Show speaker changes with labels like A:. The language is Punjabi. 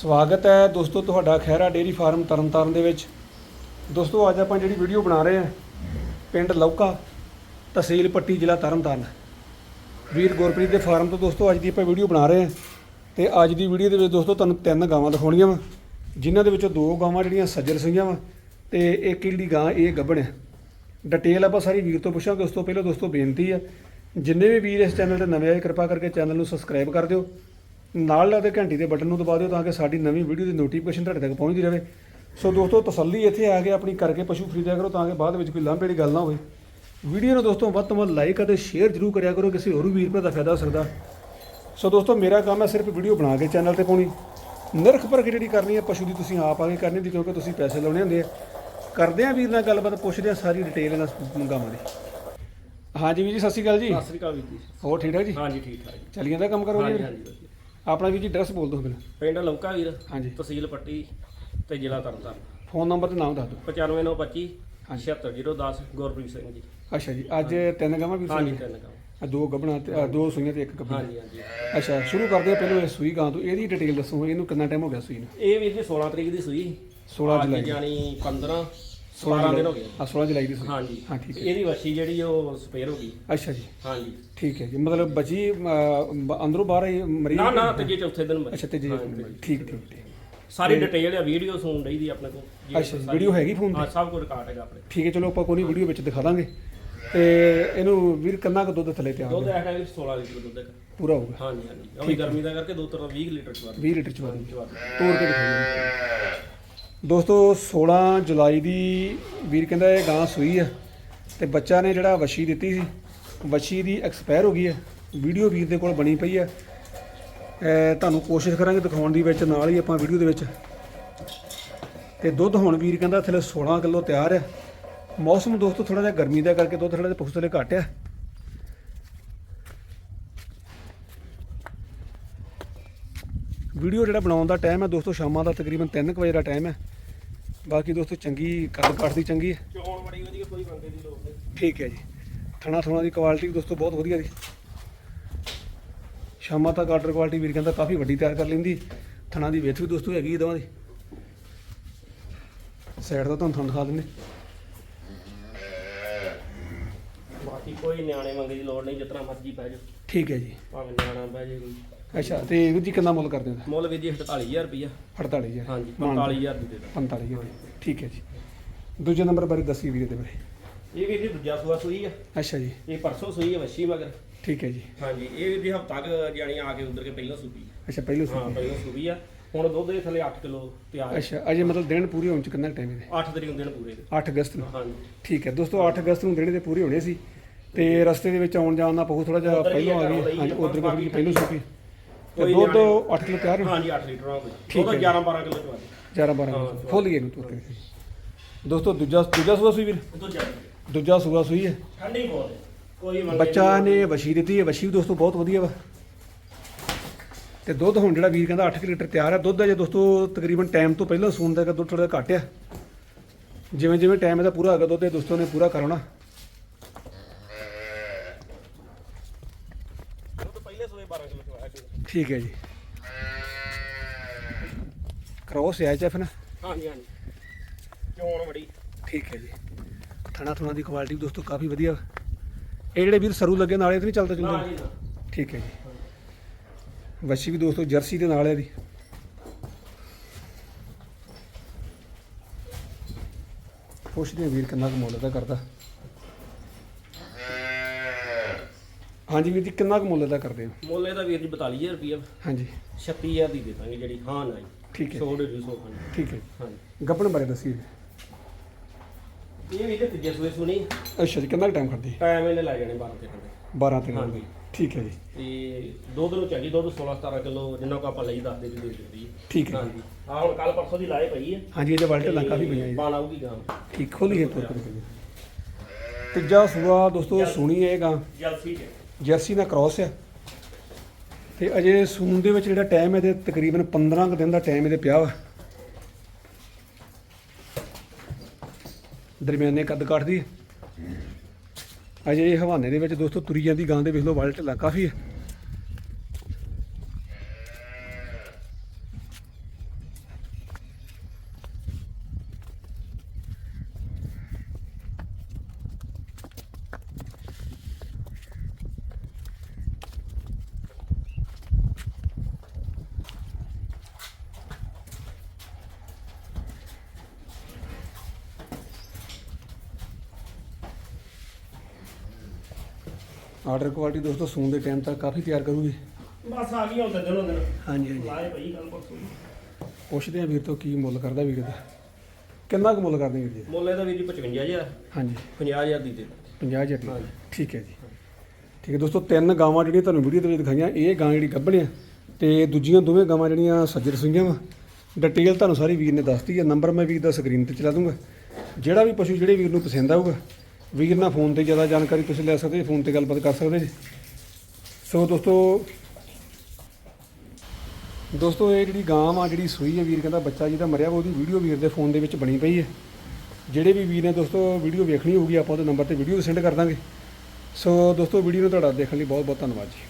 A: ਸਵਾਗਤ ਹੈ ਦੋਸਤੋ ਤੁਹਾਡਾ ਖਹਿਰਾ ਡੇਰੀ ਫਾਰਮ ਤਰਨਤਾਰਨ ਦੇ ਵਿੱਚ। ਦੋਸਤੋ ਅੱਜ ਆਪਾਂ ਜਿਹੜੀ ਵੀਡੀਓ ਬਣਾ ਰਹੇ ਹਾਂ, ਪਿੰਡ ਲੌਕਾ, ਤਹਿਸੀਲ ਪੱਟੀ, ਜ਼ਿਲ੍ਹਾ ਤਰਨਤਾਰਨ। ਵੀਰ ਗੁਰਪ੍ਰੀਤ ਦੇ ਫਾਰਮ ਤੋਂ ਦੋਸਤੋ ਅੱਜ ਦੀ ਆਪਾਂ ਵੀਡੀਓ ਬਣਾ ਰਹੇ ਹਾਂ ਤੇ ਅੱਜ ਦੀ ਵੀਡੀਓ ਦੇ ਵਿੱਚ ਦੋਸਤੋ ਤੁਹਾਨੂੰ ਤਿੰਨ ਗਾਵਾਂ ਦਿਖਾਉਣੀਆਂ ਵਾ, ਜਿਨ੍ਹਾਂ ਦੇ ਵਿੱਚੋਂ ਦੋ ਗਾਵਾਂ ਜਿਹੜੀਆਂ ਸੱਜਰ ਸੀਗੀਆਂ ਵਾ ਤੇ ਇੱਕ ਜਿਹੜੀ ਗਾਂ ਇਹ ਗੱਭਣ ਹੈ। ਡਿਟੇਲ ਆਪਾਂ ਸਾਰੀ ਵੀਰ ਤੋਂ ਪੁੱਛਾਂਗੇ। ਉਸ ਤੋਂ ਪਹਿਲਾਂ ਦੋਸਤੋ ਬੇਨਤੀ ਹੈ ਜਿੰਨੇ ਵੀ ਵੀਰ ਇਸ ਚੈਨਲ ਤੇ ਨਵੇਂ ਆਏ, ਕਿਰਪਾ ਕਰਕੇ ਚੈਨਲ ਨੂੰ ਸਬਸਕ੍ਰਾਈਬ ਕਰ ਦਿਓ ਨਾਲ ਲੱਗਦੇ ਘੰਟੀ ਦੇ ਬਟਨ ਨੂੰ ਦਬਾ ਦਿਓ ਤਾਂ ਕਿ ਸਾਡੀ ਨਵੀਂ ਵੀਡੀਓ ਦੀ ਨੋਟੀਫਿਕੇਸ਼ਨ ਤੁਹਾਡੇ ਤੱਕ ਪਹੁੰਚਦੀ ਰਹੇ। ਸੋ ਦੋਸਤੋ ਤਸੱਲੀ ਇੱਥੇ ਆ ਕੇ ਆਪਣੀ ਕਰਕੇ ਪਸ਼ੂ ਖਰੀਦਿਆ ਕਰੋ ਤਾਂ ਕਿ ਬਾਅਦ ਵਿੱਚ ਕੋਈ ਲਾਂਭੇ ਵਾਲੀ ਗੱਲ ਨਾ ਹੋਵੇ। ਵੀਡੀਓ ਨੂੰ ਦੋਸਤੋ ਵੱਧ ਤੋਂ ਵੱਧ ਲਾਈਕ ਅਤੇ ਸ਼ੇਅਰ ਜ਼ਰੂਰ ਕਰਿਆ ਕਰੋ ਕਿਸੇ ਹੋਰ ਵੀਰ ਭਰਾ ਦਾ ਫਾਇਦਾ ਹੋ ਸਕਦਾ। ਸੋ ਦੋਸਤੋ ਮੇਰਾ ਕੰਮ ਹੈ ਸਿਰਫ ਵੀਡੀਓ ਬਣਾ ਕੇ ਚੈਨਲ ਤੇ ਪਾਉਣੀ। ਨਿਰਖ ਪਰਖ ਜਿਹੜੀ ਕਰਨੀ ਹੈ ਪਸ਼ੂ ਦੀ ਤੁਸੀਂ ਆਪ ਆ ਕੇ ਕਰਨੀ ਦੀ ਕਿਉਂਕਿ ਤੁਸੀਂ ਪੈਸੇ ਲਾਉਣੇ ਹੁੰਦੇ ਆ। ਕਰਦੇ ਆ ਵੀਰ ਨਾਲ ਗੱਲਬਾਤ ਪੁੱਛਦੇ ਆ ਸਾਰੀ ਡਿਟੇਲ ਇਹਨਾਂ ਮੰਗਾਵਾਂ ਦੀ ਹਾਂਜੀ ਵੀਰ ਜੀ ਸਤਿ ਸ਼੍ਰੀ ਅਕਾਲ ਜੀ।
B: ਸਤਿ ਸ੍ਰੀ ਅਕਾਲ ਵੀਰ ਜੀ।
A: ਹੋਰ ਠੀਕ ਠਾਕ ਜੀ?
B: ਹਾਂਜੀ ਠੀਕ ਠਾਕ ਜੀ।
A: ਚੱਲੀ ਜਾਂਦਾ ਕੰਮ ਕਰੋਗੇ
B: ਹਾਂਜੀ ਹਾਂਜੀ ਵਧੀਆ।
A: ਆਪਣਾ ਵੀਰ ਜੀ ਐਡਰੈਸ ਬੋਲ ਦਿਓ ਮੈਨੂੰ।
B: ਪਿੰਡ ਲੌਕਾ ਵੀਰ
A: ਹਾਂਜੀ।
B: ਤਹਿਸੀਲ ਪੱਟੀ ਤੇ ਜ਼ਿਲ੍ਹਾ ਤਰਨਤਾਰਨ।
A: ਫੋਨ ਨੰਬਰ ਤੇ ਨਾਮ ਦੱਸ ਦਿਓ।
B: 95925
A: ਹਾਂਜੀ।
B: 76010 ਗੁਰਪ੍ਰੀਤ ਸਿੰਘ ਜੀ।
A: ਅੱਛਾ ਜੀ ਅੱਜ ਤਿੰਨ ਗਾਵਾਂ ਵੀ
B: ਹਾਂਜੀ ਤਿੰਨ ਕੰਮ
A: ਆ ਦੋ ਗੱਭਣਾ ਤੇ ਆ ਦੋ ਸੂਈਆਂ ਤੇ ਇੱਕ ਗੱਭਣਾ
B: ਹਾਂਜੀ ਹਾਂਜੀ।
A: ਅੱਛਾ ਸ਼ੁਰੂ ਕਰਦੇ ਆ ਪਹਿਲਾਂ ਇਹ ਸੂਈ ਗਾਂ ਤੋਂ। ਇਹਦੀ ਡਿਟੇਲ ਦੱਸੋ ਇਹਨੂੰ ਕਿੰਨਾ ਟਾਈਮ ਹੋ ਗਿਆ ਸੂਈ ਨੂੰ?
B: ਇਹ ਵੀਰ ਜੀ 16 ਤਰੀਕ ਦੀ ਸੂਈ।
A: 16
B: ਅੱਜ
A: ਜੁਲਾਈ।
B: ਜਾਣੀ 15
A: 16
B: 16 ਦਿਨ ਹੋ ਗਏ।
A: ਆ 16 ਜੁਲਾਈ ਦੀ ਸੂਈ
B: ਹਾਂਜੀ।
A: ਹਾਂ ਠੀਕ ਹੈ।
B: ਇਹਦੀ ਵੱਛੀ ਜਿਹੜੀ ਉਹ ਸਪੇਅਰ ਹੋ ਗਈ।
A: ਅੱਛਾ ਜੀ।
B: ਹਾਂਜੀ।
A: ਠੀਕ ਹੈ ਜੀ। ਮਤਲਬ ਬਚੀ ਅਮ, ਬ- ਅੰਦਰੋਂ ਬਾਹਰ ਹੀ ਮਰੀ
B: ਨਾ ਨਾ ਤੀਜੇ ਚੌਥੇ ਦਿਨ ਵੱਛੀ।
A: ਅੱਛਾ ਤੇ ਜੀ। ਠੀਕ ਠੀਕ ਠੀਕ।
B: ਸਾਰੀ ਡਿਟੇਲ ਆ ਵੀਡੀਓ ਸੁਣ ਰਹੀ ਦੀ ਆਪਣੇ ਕੋਲ।
A: ਅੱਛਾ ਜੀ, video ਹੈਗੀ ਤੇ?
B: ਹਾਂ ਸਭ ਕੁਝ ਰਿਕਾਰਡ ਹੈਗਾ ਆਪਣੇ
A: ਠੀਕ ਹੈ ਚਲੋ ਆਪਾਂ ਕੋਈ ਨਹੀਂ ਵੀਡੀਓ ਵਿੱਚ ਦਿਖਾ ਦਾਂਗੇ। ਤੇ ਇਹਨੂੰ ਵੀਰ ਕਿੰਨਾ ਕੁ ਦੁੱਧ ਥੱਲੇ ਤਿਆਰ
B: ਦੁੱਧ
A: ਹੈ?
B: ਇਸ ਟਾਈਮ 16 ਲੀਟਰ ਦੁੱਧ ਹੈਗਾ।
A: ਪੂਰਾ ਹੋਊਗਾ।
B: ਹਾਂਜੀ ਹਾਂਜੀ। ਉਹ ਗਰਮੀ ਦਾ ਕਰਕੇ ਦੋ ਤਰ੍ਹਾਂ 20 ਲੀਟਰ ਚਵਾ
A: 20 ਲੀਟਰ ਦਿਓ
B: ਚਵਾ
A: ਤੋੜ ਕੇ ਦਿਖਾਈਏ ਦੋਸਤੋ 16 ਜੁਲਾਈ ਦੀ ਵੀਰ ਕਹਿੰਦਾ ਇਹ ਗਾਂ ਸੂਈ ਆ ਤੇ ਬੱਚਾ ਨੇ ਜਿਹੜਾ ਵਸ਼ੀ ਦਿੱਤੀ ਸੀ, ਵਸ਼ੀ ਦੀ ਐਕਸਪਾਇਰ ਹੋ ਗਈ ਹੈ ਵੀਡੀਓ ਵੀਰ ਦੇ ਕੋਲ ਬਣੀ ਪਈ ਹੈ ਤੁਹਾਨੂੰ ਕੋਸ਼ਿਸ਼ ਕਰਾਂਗੇ ਦਿਖਾਉਣ ਦੀ ਵਿੱਚ, ਨਾਲ ਹੀ ਆਪਾਂ ਵੀਡੀਓ ਦੇ ਵਿੱਚ। ਤੇ ਦੁੱਧ ਹੁਣ ਵੀਰ ਕਹਿੰਦਾ ਥੱਲੇ 16 ਕਿਲੋ ਤਿਆਰ ਹੈ ਮੌਸਮ ਦੋਸਤੋ ਥੋੜਾ ਜਿਹਾ ਗਰਮੀ ਦਾ ਕਰਕੇ ਦੁੱਧ ਥੋੜਾ ਜਿਹਾ ਪੁਖਤ ਥੱਲੇ ਘੱਟ ਆ। ਵੀਡੀਓ ਜਿਹੜਾ ਬਣਾਉਣ ਦਾ ਟਾਈਮ ਹੈ ਦੋਸਤੋ, ਸ਼ਾਮਾਂ ਦਾ ਤਕਰੀਬਨ 3 ਵਜੇ ਦਾ ਟਾਈਮ ਹੈ ਬਾਕੀ ਦੋਸਤੋ ਚੰਗੀ ਕੱਦ ਕਾਠ ਦੀ ਚੰਗੀ ਹੈ।
B: ਚੋਣ ਬੜੀ ਵਧੀਆ ਕੋਈ ਬੰਦੇ ਦੀ ਲੋੜ ਨਹੀਂ
A: ਠੀਕ ਹੈ ਜੀ। ਥਣਾ ਥਣਾ ਦੀ ਕੁਆਲਿਟੀ ਵੀ ਦੋਸਤੋ ਬਹੁਤ ਵਧੀਆ ਦੀ ਸ਼ਾਮਾਂ ਤੱਕ ਆਰਡਰ ਕੁਆਲਿਟੀ ਵੀਰ ਕਹਿੰਦਾ ਕਾਫੀ ਵੱਡੀ ਤਿਆਰ ਕਰ ਲੈਂਦੀ। ਥਣਾ ਦੀ ਵਿੱਥ ਵੀ ਦੋਸਤੋ ਹੈਗੀ ਦੋਵਾਂ ਦੀ। ਸਾਈਡ ਦਾ ਤੁਹਾਨੂੰ ਥਣ ਦਿਖਾ ਦਿੰਦੇ।
B: ਬਾਕੀ ਕੋਈ ਨਿਆਣੇ ਮੰਗੇ ਦੀ ਲੋੜ ਨਹੀਂ ਜਿਤਨਾ ਮਰਜ਼ੀ ਪੈ ਜਾ
A: ਠੀਕ ਹੈ ਜੀ।
B: ਭਾਵੇਂ ਨਿਆਣਾ ਪੈ ਜੇ ਕੋਈ।
A: ਅੱਛਾ ਤੇ ਵੀਰ ਜੀ ਕਿੰਨਾ ਮੁੱਲ ਕਰਦੇ ਹੋ?
B: ਮੁੱਲ ਵੀਰ ਜੀ 48000 ਰੁਪਇਆ
A: 48000
B: ਹਾਂਜੀ
A: ਮਾਨ-
B: 45000 ਦੀ ਦੇ ਦਾਂ
A: 45000 ਠੀਕ ਹੈ ਜੀ। ਦੂਜੇ ਨੰਬਰ ਬਾਰੇ ਦੱਸੀ ਵੀਰੇ ਦੇ ਬਾਰੇ।
B: ਇਹ ਵੀਰ ਜੀ ਦੂਜਾ ਸੂਆ ਸੂਈ ਆ।
A: ਅੱਛਾ ਜੀ।
B: ਇਹ ਪਰਸੋਂ ਸੂਈ ਆ ਵੱਛੀ ਮਗਰ।
A: ਠੀਕ ਹੈ ਜੀ।
B: ਹਾਂਜੀ ਇਹ ਵੀਰ ਜੀ ਹਫਤਾ ਕ ਜਾਣੀ ਆ ਕੇ ਉਧਰ ਕੇ ਪਹਿਲਾਂ ਸੂਈ
A: ਅੱਛਾ ਪਹਿਲੇ
B: ਹਾਂ
A: ਸੀ
B: ਪਹਿਲਾਂ ਸੂਈ ਆ। ਹੁਣ ਦੁੱਧ ਦੇ ਥੱਲੇ 8 ਕਿਲੋ ਤਿਆਰ
A: ਅੱਛਾ ਅਜੇ ਮਤਲਬ ਦਿਨ ਪੂਰੇ ਹੋਣ ਚ ਕਿੰਨਾ ਟਾਈਮ ਹੈ
B: 8 ਤਰੀਕ ਦਿਨ ਪੂਰੇ ਦੇ।
A: 8 ਅਗਸਤ ਨੂੰ?
B: ਹਾਂਜੀ।
A: ਠੀਕ ਹੈ ਦੋਸਤੋ 8 ਅਗਸਤ ਨੂੰ ਦਿਨ ਦੇ ਪੂਰੇ ਹੋਣੇ ਸੀ। ਤੇ ਰਸਤੇ ਦੇ ਵਿੱਚ ਆਉਣ ਜਾਣ ਦਾ ਬਹੁਤ ਥੋੜਾ ਜਿਹਾ
B: ਹੀ
A: ਪਹਿਲਾਂ ਆ ਗਈ ਹਾਂਜੀ
B: ਉੱਧਰ
A: ਕੋਈ ਪਹਿਲਾਂ ਸੁੱਕੀ ਤੇ ਦੁੱਧ
B: ਨਿਆਣੇ-
A: 8 ਕਿਲੋ ਤਿਆਰ
B: ਹਾਂਜੀ 8 ਲੀਟਰ ਆ
A: ਠੀਕ ਹੈ।
B: 11 12 ਕਿਲੋ ਚਵਾ ਦੇ
A: 11 12
B: ਹਾਂ,
A: ਖੋਲ ਗਏ ਨੂੰ ਕੇ ਦੋਸਤੋ ਦੂਜਾ ਦੂਜਾ ਸੂਆ ਸੂਈ ਵੀਰ?
B: ਤੋਂ ਜ਼ਿਆਦਾ
A: ਦੂਜਾ ਸੂਆ ਸੂਈ ਹੈ।
B: ਠੰਡੀ ਬਹੁਤ ਹੈ। ਕੋਈ ਮੰਗੇ
A: ਬੱਚਾ ਨੇ ਵਸ਼ੀ ਦਿੱਤੀ ਹੈ। ਵਸ਼ੀ ਵੀ ਦੋਸਤੋ ਬਹੁਤ ਵਧੀਆ ਵਾ। ਤੇ ਦੁੱਧ ਹੁਣ ਜਿਹੜਾ ਵੀਰ ਕਹਿੰਦਾ 8 ਲੀਟਰ ਤਿਆਰ ਹੈ ਦੁੱਧ ਅਜੇ ਦੋਸਤੋ ਤਕਰੀਬਨ ਟਾਈਮ ਤੋਂ ਪਹਿਲਾਂ ਸੂਣ ਦਾ ਦੁੱਧ ਥੋੜਾ ਘੱਟ ਆ। ਜਿਵੇਂ ਜਿਵੇਂ ਟਾਈਮ ਇਹਦਾ ਪੂਰਾ ਹੈਗਾ ਦੁੱਧ ਇਹ ਦੋਸਤੋ ਨੇ ਪੂਰਾ ਕਰਾਉਣਾ
B: ਪਹਿਲੇ ਸੋਏ 12 ਕਿਲੋ ਚਵਾਇਆ ਸੀ।
A: ਠੀਕ ਹੈ ਜੀ। ਕ੍ਰੋਸ ਹੈ ਐਚਐਫ ਨਾ
B: ਹਾਂਜੀ ਹਾਂਜੀ। ਚੋਣ ਬੜੀ
A: ਠੀਕ ਹੈ ਜੀ। ਥਣਾ ਥੁਣਾ ਦੀ ਕੁਆਲਿਟੀ ਵੀ ਦੋਸਤੋ ਕਾਫੀ ਵਧੀਆ। ਇਹ ਜਿਹੜੇ ਵੀਰ ਸਰੂ ਲੱਗੇ ਨਾਲੇ ਤੇ ਨਹੀਂ ਚੱਲਦਾ
B: ਨਾ
A: ਠੀਕ ਹੈ ਜੀ। ਵੱਛੀ ਵੀ ਦੋਸਤੋ ਜਰਸੀ ਦੇ ਨਾਲ ਹੈ ਦੀ ਪੁੱਛਦੇ ਵੀਰ ਕਿੰਨਾ ਕੁ ਮੁੱਲ ਦਾ ਕਰਦਾ। ਹਾਂਜੀ ਵੀਰ ਜੀ ਕਿੰਨਾ ਕੁ ਮੁੱਲ ਦਾ ਕਰਦੇ ਹੋ?
B: ਮੁੱਲ ਇਹਦਾ ਵੀਰ ਜੀ 42000 ਰੁਪਏ
A: ਹਾਂਜੀ।
B: 36000 ਦੀ ਦੇ ਦਾਂਗੇ ਜਿਹੜੀ ਹਾਂ ਨਾ
A: ਠੀਕ ਹੈ
B: ਛੋੜ ਜੀ। ਸੋ
A: ਠੀਕ ਹੈ
B: ਹਾਂਜੀ।
A: ਗੱਪਣ ਬਾਰੇ ਦੱਸੀ
B: ਇਹ ਵੀ ਤੇ ਤੀਜੇ ਸੂਏ ਸੁਣੀ।
A: ਅੱਛਾ ਜੀ ਕਿੰਨਾ ਟਾਈਮ ਖੜਦੀ
B: ਟਾਈਮ ਇਹਨੇ ਲੈ ਜਾਣੇ 12 ਤੇ ਘੰਟੇ
A: 12 ਦਿਨ
B: ਹਾਂਜੀ।
A: ਠੀਕ ਹੈ ਜੀ।
B: ਤੇ ਦੁੱਧ ਨੂੰ ਚੰਗੀ ਦੁੱਧ 16 17 ਕਿਲੋ ਜਿੰਨਾ ਕੋ ਆਪਾਂ ਲਈ ਦੱਸਦੇ ਜੀ ਦੇ ਦਿੰਦੀ ਹੈ
A: ਠੀਕ ਹੈ
B: ਹਾਂਜੀ। ਆ ਹੁਣ ਕੱਲ ਪਰਸੋਂ ਦੀ ਲਾਏ ਪਈ ਹੈ।
A: ਹਾਂਜੀ ਇਹਦੇ ਵਾਲਟੇ ਲਾਂ ਕਾਫੀ ਪਈਆਂ ਜੀ।
B: ਬਾਣ ਆਊਗੀ ਗਾਂ।
A: ਠੀਕ ਖੋਲੀ ਹੈ ਤੁਰ ਕੇ। ਤੀਜਾ ਸੂਆ ਦੋਸਤੋ ਸੁਣੀ ਹੈ ਇਹ ਗਾਂ।
B: ਜਲਸੀ ਹੈ।
A: ਜਰਸੀ ਦਾ ਕ੍ਰਾਸ ਆ। ਤੇ ਅਜੇ ਸੂਣ ਦੇ ਵਿੱਚ ਜਿਹੜਾ ਟਾਈਮ ਇਹਦੇ ਤਕਰੀਬਨ 15 ਕੁ ਦਿਨ ਦਾ ਟਾਈਮ ਇਹਦੇ ਪਿਆ ਵਾ। ਦਰਮਿਆਨੇ ਕੱਦ ਕਾਠ ਦੀ ਅਜੇ ਇਹ ਹਵਾਨੇ ਦੇ ਵਿੱਚ ਦੋਸਤੋ ਤੁਰੀ ਜਾਂਦੀ ਗਾਂ ਦੇ ਵੇਖ ਲਓ ਵਾਲ ਢਿੱਲਾ ਕਾਫੀ ਹੈ ਆਰਡਰ ਕੁਆਲਿਟੀ ਦੋਸਤੋ ਸੂਣ ਦੇ ਟਾਈਮ ਤੱਕ ਕਾਫੀ ਤਿਆਰ ਕਰੂਗੀ।
B: ਬਸ ਆ ਗਈ ਹੁਣ ਤਾਂ ਦਿਨੋਂ ਦਿਨ
A: ਹਾਂਜੀ ਹਾਂਜੀ।
B: ਲਾਏ ਪਈ ਗੱਲ ਪਰਸੋਂ।
A: ਪੁੱਛਦੇ ਆ ਵੀਰ ਤੋਂ ਕੀ ਮੁੱਲ ਕਰਦਾ ਵੀਰ ਦਾ। ਕਿੰਨਾ ਕੁ ਮੁੱਲ ਕਰਦੇ ਵੀਰ ਜੀ?
B: ਮੁੱਲ ਇਹਦਾ ਵੀਰ ਜੀ 55000
A: ਹਾਂਜੀ।
B: 50000 ਦੀ ਦੇ
A: 50000 ਦੀ।
B: ਹਾਂਜੀ।
A: ਠੀਕ ਹੈ ਜੀ। ਠੀਕ ਹੈ ਦੋਸਤੋ ਤਿੰਨ ਗਾਵਾਂ ਜਿਹੜੀਆਂ ਤੁਹਾਨੂੰ ਵੀਡੀਓ ਦੇ ਵਿੱਚ ਦਿਖਾਈਆਂ ਇਹ ਗਾਂ ਜਿਹੜੀ ਗੱਭਣ ਆ ਤੇ ਦੂਜੀਆਂ ਦੋਵੇਂ ਗਾਵਾਂ ਜਿਹੜੀਆਂ ਸੱਜਰ ਸੂਈਆਂ ਵਾ। ਡਿਟੇਲ ਤੁਹਾਨੂੰ ਸਾਰੀ ਵੀਰ ਨੇ ਦੱਸਤੀ ਹੈ। ਨੰਬਰ ਮੈਂ ਵੀਰ ਦਾ ਸਕਰੀਨ ਤੇ ਚਲਾ ਦੂੰਗਾ। ਜਿਹੜਾ ਵੀ ਪਸ਼ੂ ਜਿਹੜੇ ਵੀਰ ਨੂੰ ਪਸੰਦ ਆਊਗਾ ਵੀਰ ਨਾਲ ਫੋਨ ਤੇ ਜ਼ਿਆਦਾ ਜਾਣਕਾਰੀ ਤੁਸੀਂ ਲੈ ਸਕਦੇ, ਫੋਨ ਤੇ ਗੱਲਬਾਤ ਕਰ ਸਕਦੇ ਜੀ। ਸੋ ਦੋਸਤੋ ਦੋਸਤੋ, ਇਹ ਜਿਹੜੀ ਗਾਂ ਆ ਜਿਹੜੀ ਸੂਈ ਹੈ ਵੀਰ, ਕਹਿੰਦਾ ਬੱਚਾ ਜਿਹਦਾ ਮਰਿਆ ਵਾ, ਉਹਦੀ ਵੀਡੀਓ ਵੀਰ ਦੇ ਫੋਨ ਦੇ ਵਿੱਚ ਬਣੀ ਪਈ ਹੈ ਜਿਹੜੇ ਵੀ ਵੀਰ ਨੇ ਦੋਸਤੋ ਵੀਡੀਓ ਵੇਖਣੀ ਹੋਊਗੀ, ਆਪਾਂ ਉਹਦੇ ਨੰਬਰ ਤੇ ਵੀਡੀਓ ਸੈਂਡ ਕਰ ਦਾਂਗੇ। ਸੋ ਦੋਸਤੋ ਵੀਡੀਓ ਨੂੰ ਤੁਹਾਡਾ ਦੇਖਣ ਲਈ ਬਹੁਤ ਬਹੁਤ ਧੰਨਵਾਦ ਜੀ।